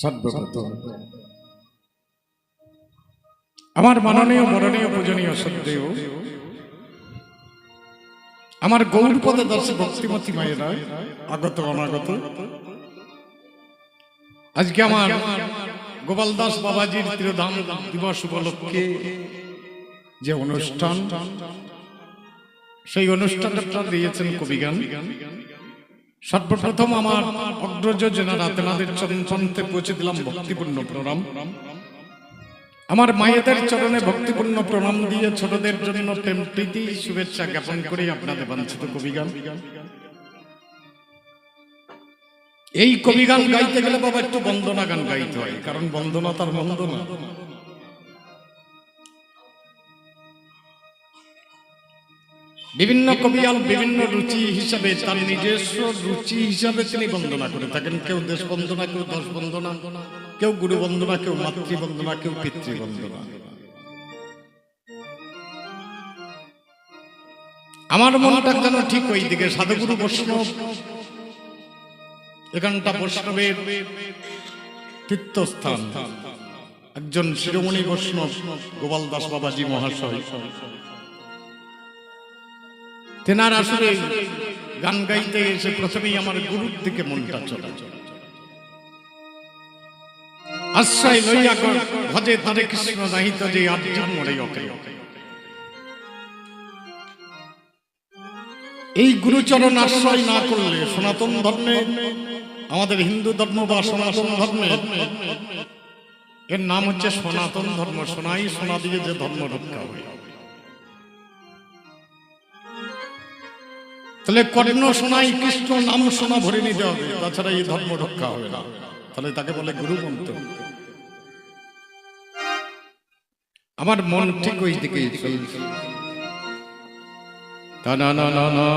সর্বপ্রত আমার মাননীয়, মরণীয়, পূজনীয় সদ্দেও আমার গৌরপদে দর্শক ভক্তিমতী মায়েরা, আগত, অনাগত, আজকে আমার গোপাল দাস বাবাজির তিরোধাম দিবস উপলক্ষে যে অনুষ্ঠান, সেই অনুষ্ঠানটা দিয়েছেন কবিগান। সর্বপ্রথম আমার অগ্রজ জেনারা তেনাদের চরণ পৌঁছে দিলাম ভক্তিপূর্ণ প্রণাম। আমার মায়েদের চরণে ভক্তিপূর্ণ প্রণাম দিয়ে ছোটদের জন্য প্রেম, প্রীতি, শুভেচ্ছা জ্ঞাপন করে আপনাদের বাঞ্ছিত কবিগান। এই কবিগান গাইতে গেলে বাবা একটু বন্দনা গান গাইতে হয়, কারণ বন্দনা তার বন্দনা বিভিন্ন কবিয়াল বিভিন্ন রুচি হিসাবে তার নিজস্ব রুচি হিসাবে তিনি বন্দনা করে থাকেন। কেউ দেশ বন্দনা, কেউ দশ বন্দনা, কেউ গুরু বন্দনা, কেউ মাতৃ বন্দনা, কেউ পিতৃ বন্দনা। আমার মনটা যেন ঠিক ওই দিকে? সাধুগুরু বৈষ্ণব, এখানটা বৈষ্ণবের তীর্থস্থান। একজন শিরোমণি বৈষ্ণব, গোপাল দাস বাবাজি মহাশয়। তেনার আসলে গান গাইতে এসে প্রথমেই আমার গুরুর দিকে মনটা চলে। আশ্রয় লইয়া ভজে তারে কৃষ্ণ নাহিত যে আর্জুন মরে অকে এই গুরুচরণ আশ্রয় না করলে সনাতন ধর্মে, আমাদের হিন্দু ধর্ম বা সনাতন ধর্মে, এর নাম হচ্ছে সনাতন ধর্ম। সোনাই সোনা দিয়ে যে ধর্ম রক্ষা হয়। তাহলে কর্ণ শোনাই, কৃষ্ণ নাম শোনা ভরে নিতে হবে, তাছাড়া এই ধর্ম রক্ষা হবে না। তাহলে তাকে বলে গুরু মন্ত্র। আমার মন ঠিক ওই দিকে চলছে। না না না না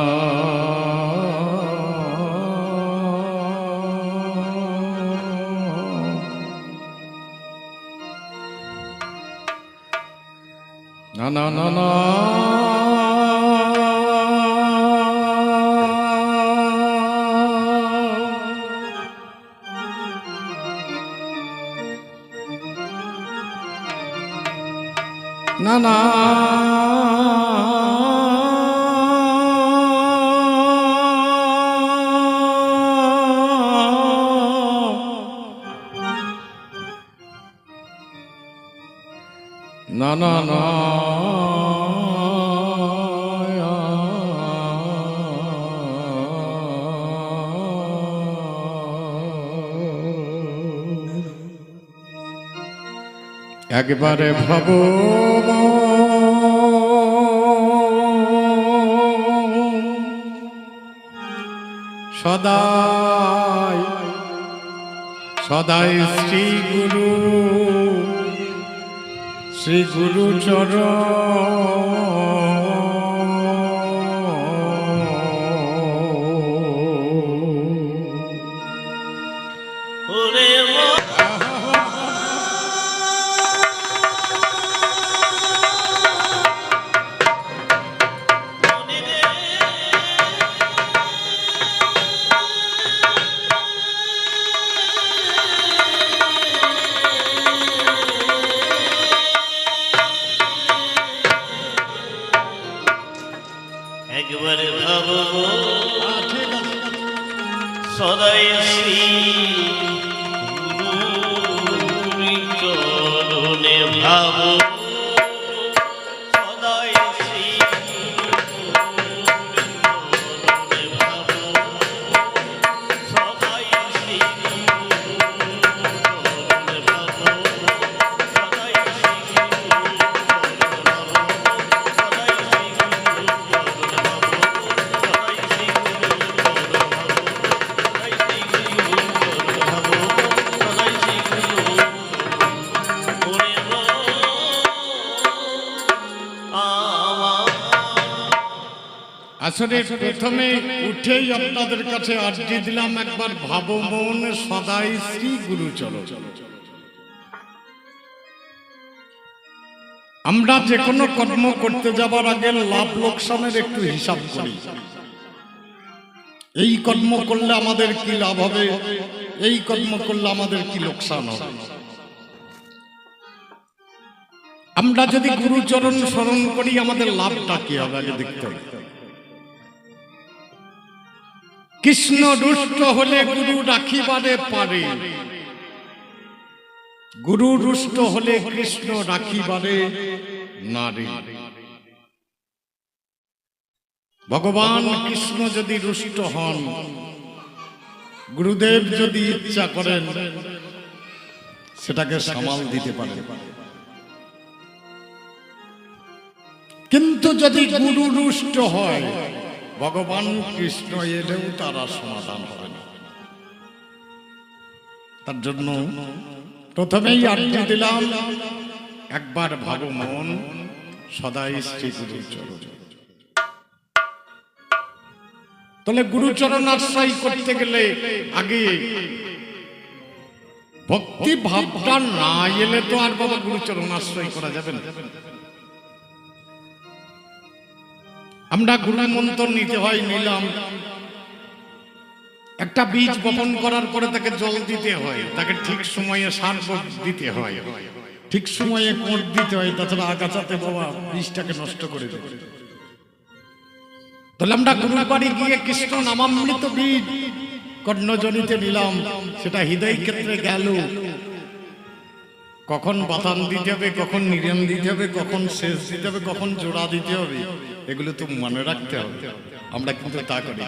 Na na na na. না না। না না একবারে ভাব। সদাই সদাই শ্রী গুরু শ্রী গুরু চরণ একবারে ভাববো সদাই শ্রী চরণে ভাব আসলে প্রথমে উঠেই আপনাদের কাছে আর্জি দিলাম একবার ভাবো মন সদাই শ্রী গুরু চলো। আমরা যে কোনো কর্ম করতে যাবার আগে লাভ লোকসানের একটু হিসাব করি। এই কর্ম করলে আমাদের কি লাভ হবে? এই কর্ম করলে আমাদের কি লোকসান হবে? আমরা যদি গুরুচরণ স্মরণ করি, আমাদের লাভটা কি হবে? আগে দেখতে হবে। কৃষ্ণ রুষ্ট হলে গুরু রাখিবারে পারে। গুরু রুষ্ট হলে কৃষ্ণ রাখিবারে নারী। ভগবান কৃষ্ণ যদি রুষ্ট হন, গুরুদেব যদি ইচ্ছা করেন, সেটাকে সামাল দিতে পারে কিন্তু যদি গুরু রুষ্ট হয় ভগবান কৃষ্ণ এলেও তারা সমাধান হবে না। তার জন্য প্রথমেই আড্ডি দিলাম, একবার ভাবো মন, সদাই শ্রী তাহলে গুরুচরণ আশ্রয় করতে গেলে আগে ভক্তি ভাবটা না এলে তো আর বাবা গুরুচরণ আশ্রয় করা যাবে না। আমরা গুরু মন্ত্র নিতে হয়, নিলাম। একটা বীজ বপন করার পরে তাকে জল দিতে হয়, তাকে ঠিক সময়ে সার দিতে হয়। ঠিক সময়ে কোট দিতে হয়, তাছাড়া আগাছাতে বাবা বীজটাকে নষ্ট করে দেবে তাহলে আমরা গুরুর বাড়ি গিয়ে কৃষ্ণ নামামৃত বীজ কর্ণজনিতে নিলাম, সেটা হৃদয় ক্ষেত্রে গেল। কখন বাতান দিতে হবে, কখন নিরাম দিতে হবে, কখন শেষ দিতে হবে, কখন জোড়া দিতে হবে। এগুলো তো মনে রাখতে হবে। আমরা কিন্তু তা করি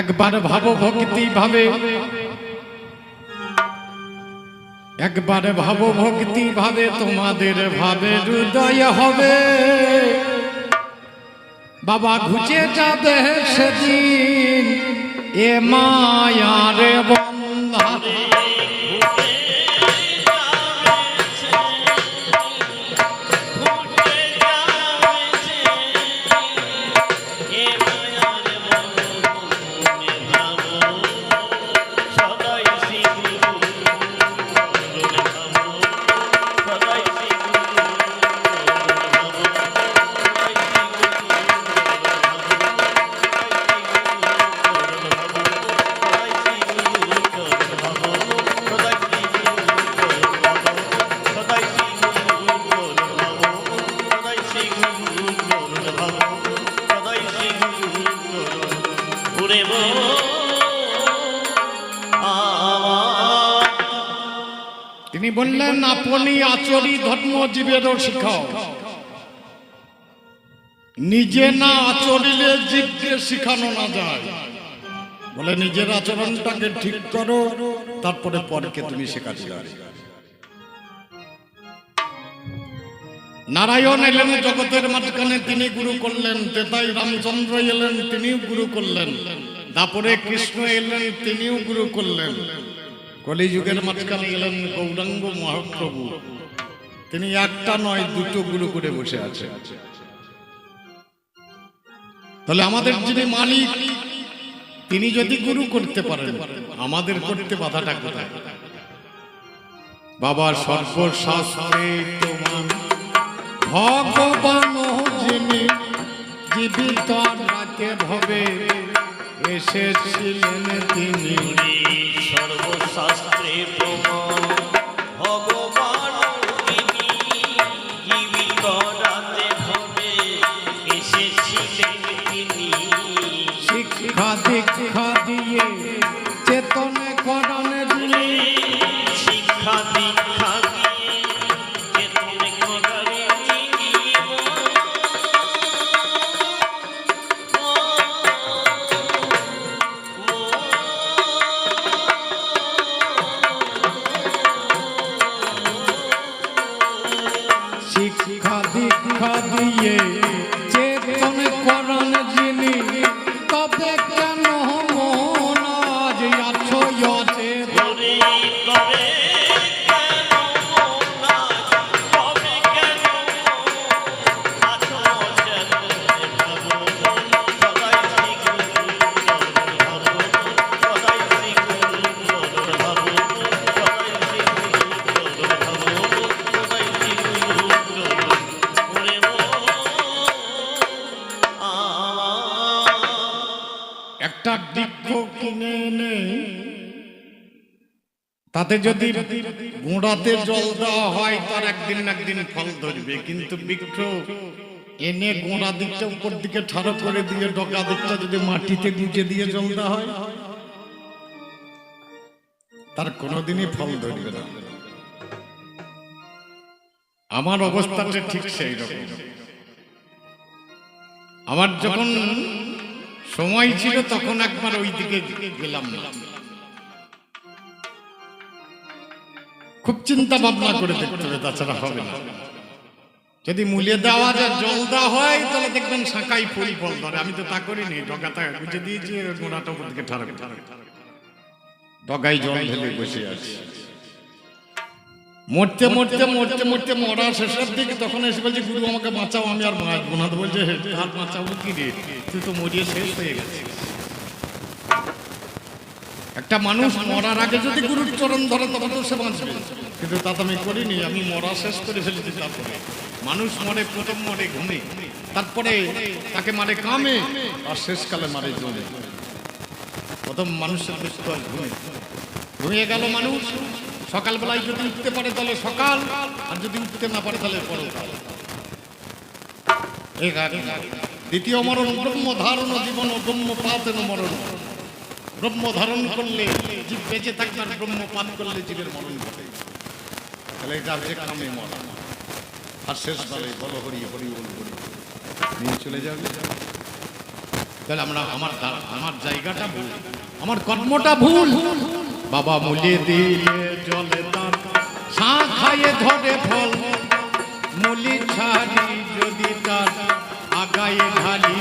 একবার ভাবো ভক্তি ভাবে। একবার ভাবো ভক্তি ভাবে তোমাদের ভাবে হৃদয় হবে। বাবা ঘুচে যাবে সেদিন এ মায়ার বন্ধা বললেন, আপনি আচরি ধর্ম জীবেরও শিখাও নিজে না আচরিলে জীবকে শিখানো না যায়। বলে, নিজের আচরণটাকে ঠিক করো, তারপরে পরকে তুমি শেখাতে পারবে নারায়ণ এলেন জগতের মাঝখানে, তিনি গুরু করলেন। তেতাই রামচন্দ্র এলেন, তিনিও গুরু করলেন। তারপরে কৃষ্ণ এলেন, তিনিও গুরু করলেন। কলিযুগের মাঝখানে গেলেন গৌরাঙ্গ মহাপ্রভু। তিনি একটা নয় দুটো গুরু করে বসে আছে তাহলে আমাদের যিনি মালিক তিনি যদি গুরু করতে পারেন আমাদের করতে বাধাটা কোথায়? বাবা সর্বশাস্ত্রে তোমার ভগবান যিনি জীবিত রাতে ভবে এসেছিলেন তিনি। সর্বশাস্ত্রে প্রমাণ দীক্ষা দিয়ে তাতে যদি গোড়াতে জল দেওয়া হয়, তার একদিন একদিন ফল ধরবে। কিন্তু বৃক্ষ এনে গোড়া দিকটা উপর দিকে ঠাড়ো করে দিয়ে ডগা দিকটা যদি মাটিতে গুঁজে দিয়ে জল দেওয়া হয়, তার কোনোদিনই ফল ধরবে না। আমার অবস্থাটা ঠিক সেই রকম। আমার যখন সময় ছিল, তখন একবার ওই দিকে গেলাম না। খুব চিন্তা ভাবনা করে দেখতে হবে, তাছাড়া হবে না। যদি মূল্যে দেওয়া যায়, জল দেওয়া হয়, তাহলে দেখবেন শাঁকাই ফুল ফল ধরে। আমি তো তা করিনি, ডগা ডগাটা গুজে দিয়েছি গোড়াটা উপর দিকে ঠাড়া ডগাই জল ঢেলে বসে আছে। মরতে মরতে মরতে মরতে মরা শেষের দিকে তখন এসে বলছে, গুরু, আমাকে বাঁচাও, আমি আর বাঁচবো না তো বলছে তার বাঁচাবো কি রে? তুই তো মরিয়ে শেষ হয়ে গেছে একটা মানুষ মরার আগে যদি গুরুর চরণ ধরে তবে তো সে বাঁচবে। কিন্তু তা তো আমি করিনি, আমি মরা শেষ করে ফেলেছি তারপরে। মানুষ মরে, প্রথম মরে, ঘুমে। তারপরে তাকে মারে কামে, আর শেষকালে মারে জমে প্রথম মানুষের দুঃখ হয় ঘুমে। ঘুমিয়ে গেল মানুষ, সকালবেলায় যদি উঠতে পারে তাহলে সকাল, আর যদি উঠতে না পারে তাহলে গাড়ি। দ্বিতীয় মরণ ব্রহ্ম ধারণ জীবন ব্রহ্ম পাতেন মরণ। ব্রহ্ম ধারণ করলে, জীব বেঁচে থাকবে আর ব্রহ্ম পান করলে জীবের মরণ ঘটে। তাহলে এটা যে কামে মরা। আর শেষ বেলায় বলো হরি হরি বল, হরি নিয়ে চলে যাবে। তাহলে আমরা আমার আমার জায়গাটা ভুল। আমার কর্মটা ভুল। বাবা মুলে দিলে জলে তার শাখায়ে ধরে ফল। মুলি ছাড়ি যদি তার, আগায়ে ঢালি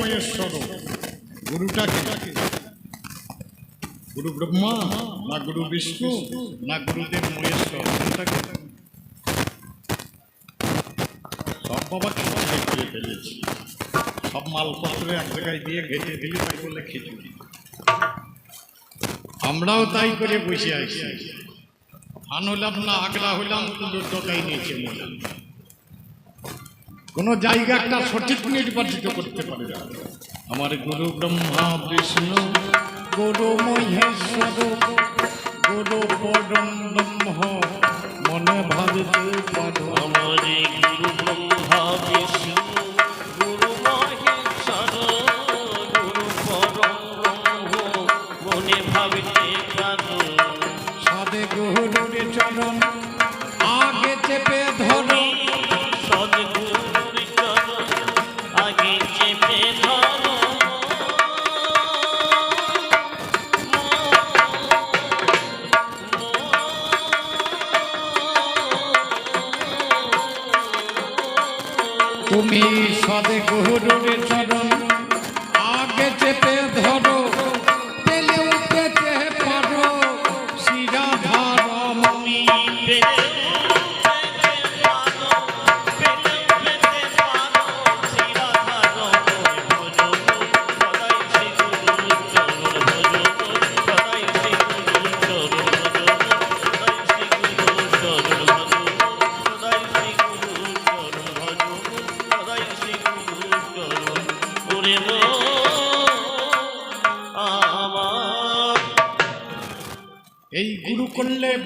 মহেশ্বর গুরুটা কি গুরু ব্রহ্মা, না গুরু বিষ্ণু, না গুরুদেব মহেশ্বর কোনটা কি? সব বাবাকে সবাই ফেলেছি। সব মালপত্র এক জায়গায় দিয়ে ঘেটে দিলি, তাই বলে খিচুড়ি। আমরাও তাই করে বসে আছি। ফান হলাম না আগলা হলাম পুজোর দোকাই নিয়েছে মনে কোন জায়গা একটা সঠিক নির্বাচিত করতে পারে না। আমার গুরু ব্রহ্মা বিষ্ণু, গুরু মহেশ্বর, গুরু পরম ব্রহ্ম মনে ভাবিতে আমারে গুরু ব্রহ্মা বিষ্ণু, গুরু মহেশ্বর, গুরু পরম ব্রহ্ম মনে ভাবিতে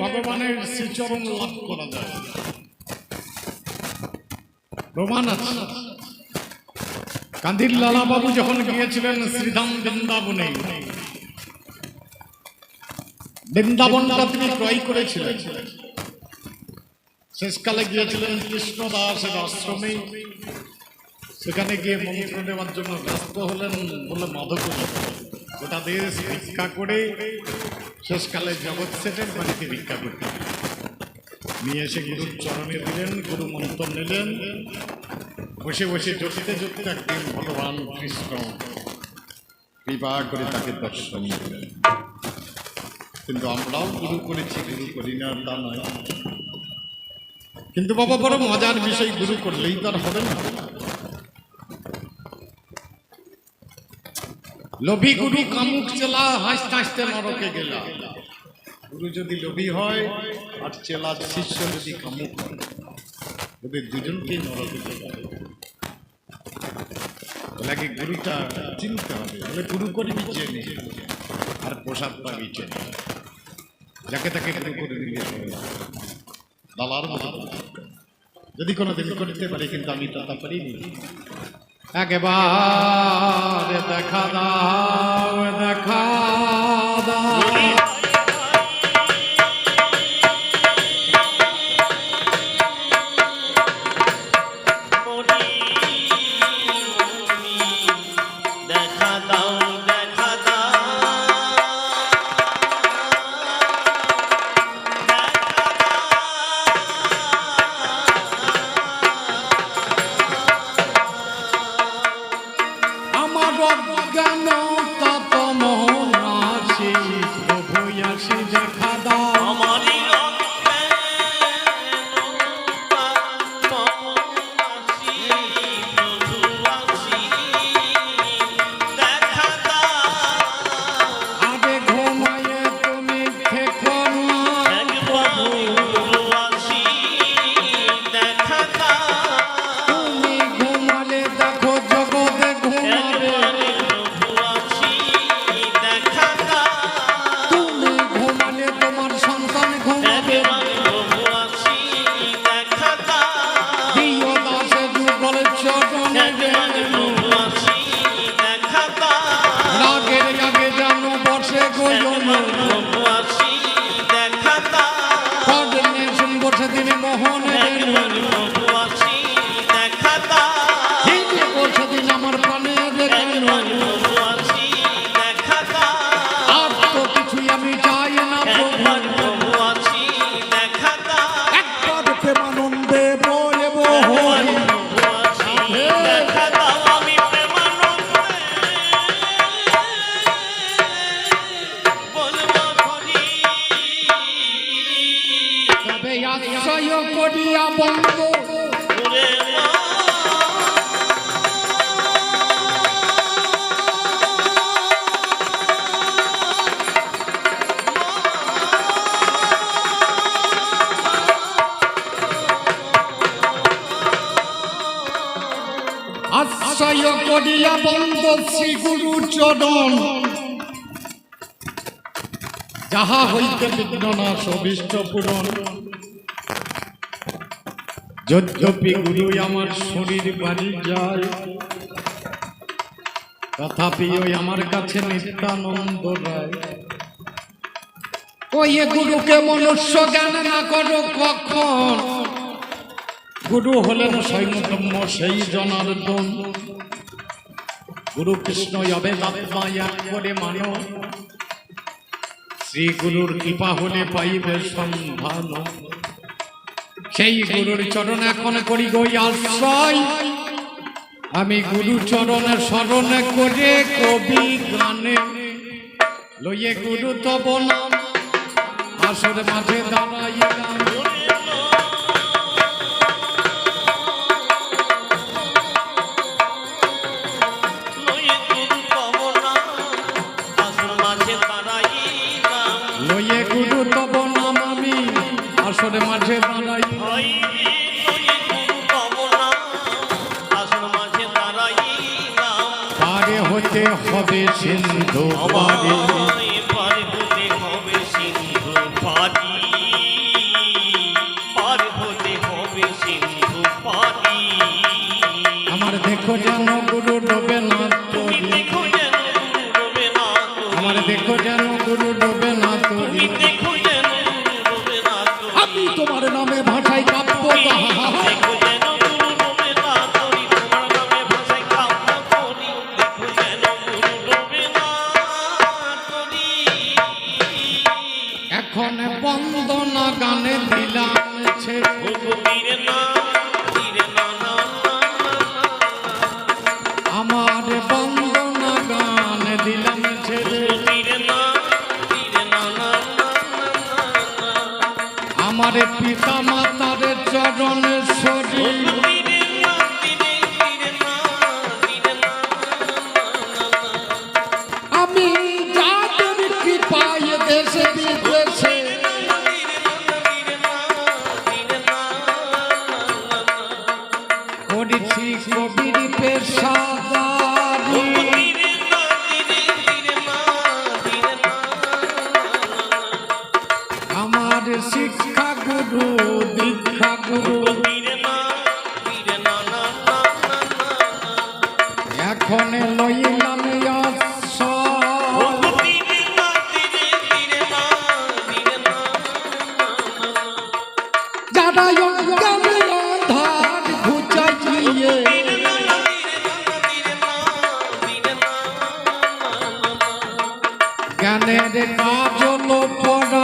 ভগবানের শ্রীচরণ লাভ করা যায়। প্রমাণ আছে কান্দির লালা বাবু যখন গিয়েছিলেন শ্রীধাম বৃন্দাবনে, বৃন্দাবনটা তিনি ক্রয় করেছিলেন। শেষকালে গিয়েছিলেন কৃষ্ণদাসের আশ্রমে। সেখানে গিয়ে মন্ত্র নেওয়ার জন্য ব্যস্ত হলেন বলে মাধব গোটা দেশ ভিক্ষা করে শেষকালে জগৎ সেটের বাড়িতে ভিক্ষা করতে নিয়ে এসে গুরুর চরণে দিলেন, গুরু মন্ত্র নিলেন। বসে বসে জটিতে জটিতে একদিন ভগবান কৃষ্ণ। কৃপা করে তাকে দর্শন দিলেন। কিন্তু আমরাও গুরু করেছি, গুরু করি না, তা নয়। কিন্তু বাবা বড় মজার বিষয় গুরু করলেই তো আর হবে না। লোভী গুরু কামুক চেলা, হাসতে হাসতে নরকে গেলা। গুরু যদি লোভী হয়, আর চেলা শিষ্য যদি কামুক হয় ওদের দুজনকেই নরকে গেলা। ওনাকে গুরুটা চিনতে হবে, বলে গুরু করবি চেনে, আর প্রসাদ পাবি চেনে। যাকে তাকে গুরু করে দিলে মতো যদি কোনো দিন করতে পারি, কিন্তু আমি তা পারিনি। একবার দেখা দাও দেখা দাও। আশ্রয় করিয়া বন্ধ শ্রী গুরু চরণ। যাহা হইতে বিঘ্ন না সবিষ্ট পূরণ। যদ্যপি গুরু আমার শরীর বাড়ি যায়, তথাপি ওই আমার কাছে নিত্যানন্দ রায় ওই গুরুকে মনুষ্য জ্ঞান না করো কখন? গুরু হলেন সৈন্যতম্য সেই জনার্দন গুরু কৃষ্ণ অবেদাত্মা এক করে মানো। শ্রী গুরুর কৃপা হলে পাইবে সন্ধান সেই গুরুর চরণ এখন করি গই আশ্রয়। আমি গুরু চরণে স্মরণে করে কবি গানে। লইয়ে গুরু তব নাম, আসর মাঝে দাঁড়াইলাম 有什么 পড়া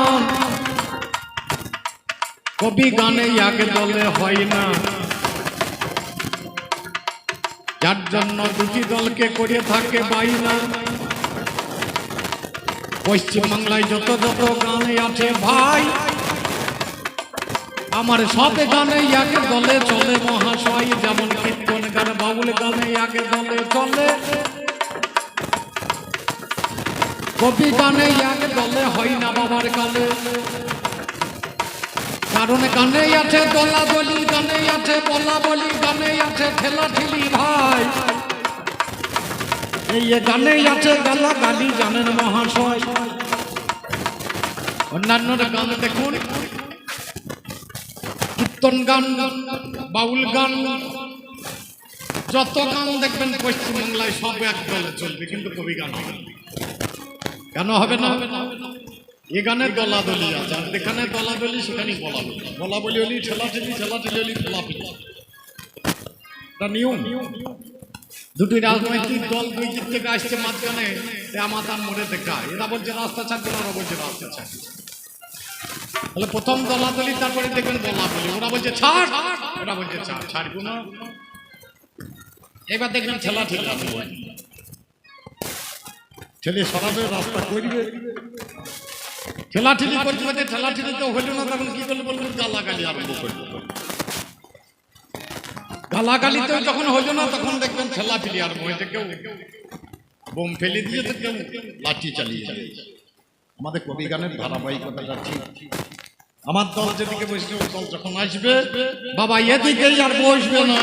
কবি গানে আগে দলে হয় না। যার জন্য দুটি দলকে করে থাকে বাইনা। পশ্চিমবাংলায় যত যত গানে আছে ভাই, আমার সব গানে আগে দলে চলে মহাশয়, যেমন কীর্তন গান বাউল গানে আগে দলে চলে। কবি গানে আগে দলে হয় না বাবার কালে কারণ গানে আছে, দলা বলি গানে আছে, বলা বলি গানে আছে, ঠেলা ঠেলি ভাই। এই গানে আছে গালা গালি জানেন মহাশয়। অন্যান্য গান দেখুন। কীর্তন গান, বাউল গান, যত গান দেখবেন পশ্চিমবাংলায় সব এক দলে চলবে, কিন্তু কবি গান হবে। কেন হবে না? এ গানের দলাদলি আছে, আর যেখানে সেখানে বলা বলি বলা বলি হলি ঠেলা ঠেলি ঠেলা ঠেলি হলি ফেলা ফেলি এটা নিয়ম। দুটি রাজনৈতিক দল দুই দিক থেকে আসছে মাঝখানে, এ আমার তার মোড়ে দেখা। এরা বলছে রাস্তা ছাড়বে ওরা বলছে রাস্তা ছাড়বে তাহলে প্রথম দলাদলি তারপরে দেখবেন বলা বলি ওরা বলছে ছাড়, ওরা বলছে ছাড় ছাড়বো না এবার দেখবেন ঠেলা ঠেলা ছেলে সরাবে, রাস্তা করবে। ঠেলাঠেলি করতে করতে ঠেলাঠেলি তো হইল না, তখন কি করলে বলবেন গালাগালি আরম্ভ করবে গালাগালি তো যখন হইল না, তখন দেখবেন ঠেলাঠেলি আরম্ভ হয়েছে, কেউ বোম ফেলে দিয়েছে, কেউ লাঠি চালিয়ে চালিয়েছে আমাদের কবি গানের ধারাবাহিকতাটা ঠিক। আমার দল যেদিকে বসবে দল যখন আসবে, বাবা এদিকেই আর বসবে না।